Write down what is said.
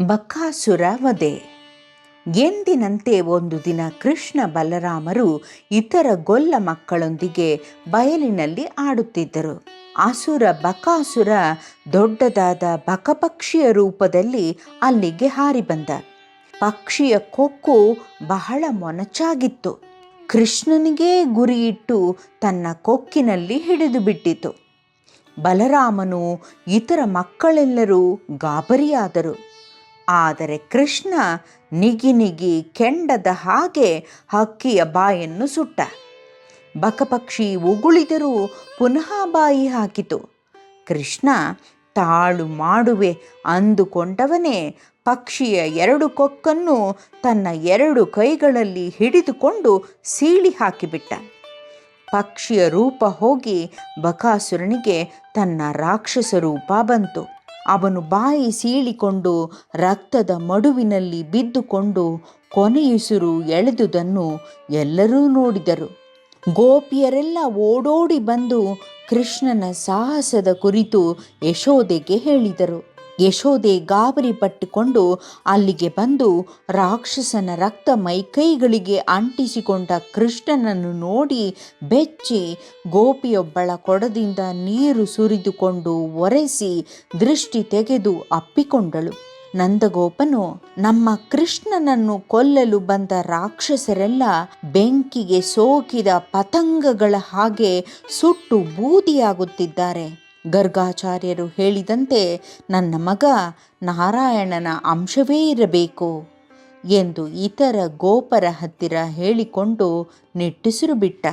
ಬಕಾಸುರ ವಧೆ ಎಂದಿನಂತೆ ಒಂದು ದಿನ ಕೃಷ್ಣ ಬಲರಾಮರು ಇತರ ಗೊಲ್ಲ ಮಕ್ಕಳೊಂದಿಗೆ ಬಯಲಿನಲ್ಲಿ ಆಡುತ್ತಿದ್ದರು. ಅಸುರ ಬಕಾಸುರ ದೊಡ್ಡದಾದ ಬಕಪಕ್ಷಿಯ ರೂಪದಲ್ಲಿ ಅಲ್ಲಿಗೆ ಹಾರಿ ಬಂದ ಪಕ್ಷಿಯ ಕೊಕ್ಕು ಬಹಳ ಮೊನಚಾಗಿತ್ತು. ಕೃಷ್ಣನಿಗೇ ಗುರಿಯಿಟ್ಟು ತನ್ನ ಕೊಕ್ಕಿನಲ್ಲಿ ಹಿಡಿದು ಬಿಟ್ಟಿತು. ಬಲರಾಮನು ಇತರ ಮಕ್ಕಳೆಲ್ಲರೂ ಗಾಬರಿಯಾದರು. ಆದರೆ ಕೃಷ್ಣ ನಿಗಿ ನಿಗಿ ಕೆಂಡದ ಹಾಗೆ ಹಕ್ಕಿಯ ಬಾಯನ್ನು ಸುಟ್ಟ. ಬಕಪಕ್ಷಿ ಉಗುಳಿದರೂ ಪುನಃ ಬಾಯಿ ಹಾಕಿತು. ಕೃಷ್ಣ, ತಾಳು ಮಾಡುವೆ ಅಂದುಕೊಂಡವನೇ ಪಕ್ಷಿಯ ಎರಡು ಕೊಕ್ಕನ್ನು ತನ್ನ ಎರಡು ಕೈಗಳಲ್ಲಿ ಹಿಡಿದುಕೊಂಡು ಸೀಳಿ ಹಾಕಿಬಿಟ್ಟ. ಪಕ್ಷಿಯ ರೂಪ ಹೋಗಿ ಬಕಾಸುರನಿಗೆ ತನ್ನ ರಾಕ್ಷಸ ರೂಪ ಬಂತು. ಅವನು ಬಾಯಿ ಸೀಳಿಕೊಂಡು ರಕ್ತದ ಮಡುವಿನಲ್ಲಿ ಬಿದ್ದುಕೊಂಡು ಕೊನೆಯುಸಿರು ಎಳೆದುದನ್ನು ಎಲ್ಲರೂ ನೋಡಿದರು. ಗೋಪಿಯರೆಲ್ಲ ಓಡೋಡಿ ಬಂದು ಕೃಷ್ಣನ ಸಾಹಸದ ಕುರಿತು ಯಶೋದೆಗೆ ಹೇಳಿದರು. ಯಶೋದೆ ಗಾಬರಿ ಪಟ್ಟುಕೊಂಡು ಅಲ್ಲಿಗೆ ಬಂದು ರಾಕ್ಷಸನ ರಕ್ತ ಮೈಕೈಗಳಿಗೆ ಅಂಟಿಸಿಕೊಂಡ ಕೃಷ್ಣನನ್ನು ನೋಡಿ ಬೆಚ್ಚಿ ಗೋಪಿಯೊಬ್ಬಳ ಕೊಡದಿಂದ ನೀರು ಸುರಿದುಕೊಂಡು ಒರೆಸಿ ದೃಷ್ಟಿ ತೆಗೆದು ಅಪ್ಪಿಕೊಂಡಳು. ನಂದಗೋಪನು, ನಮ್ಮ ಕೃಷ್ಣನನ್ನು ಕೊಲ್ಲಲು ಬಂದ ರಾಕ್ಷಸರೆಲ್ಲ ಬೆಂಕಿಗೆ ಸೋಕಿದ ಪತಂಗಗಳ ಹಾಗೆ ಸುಟ್ಟು ಬೂದಿಯಾಗುತ್ತಿದ್ದಾರೆ. ಗರ್ಗಾಚಾರ್ಯರು ಹೇಳಿದಂತೆ ನನ್ನ ಮಗ ನಾರಾಯಣನ ಅಂಶವೇ ಇರಬೇಕು ಎಂದು ಇತರ ಗೋಪರ ಹತ್ತಿರ ಹೇಳಿಕೊಂಡು ನಿಟ್ಟುಸಿರು ಬಿಟ್ಟ.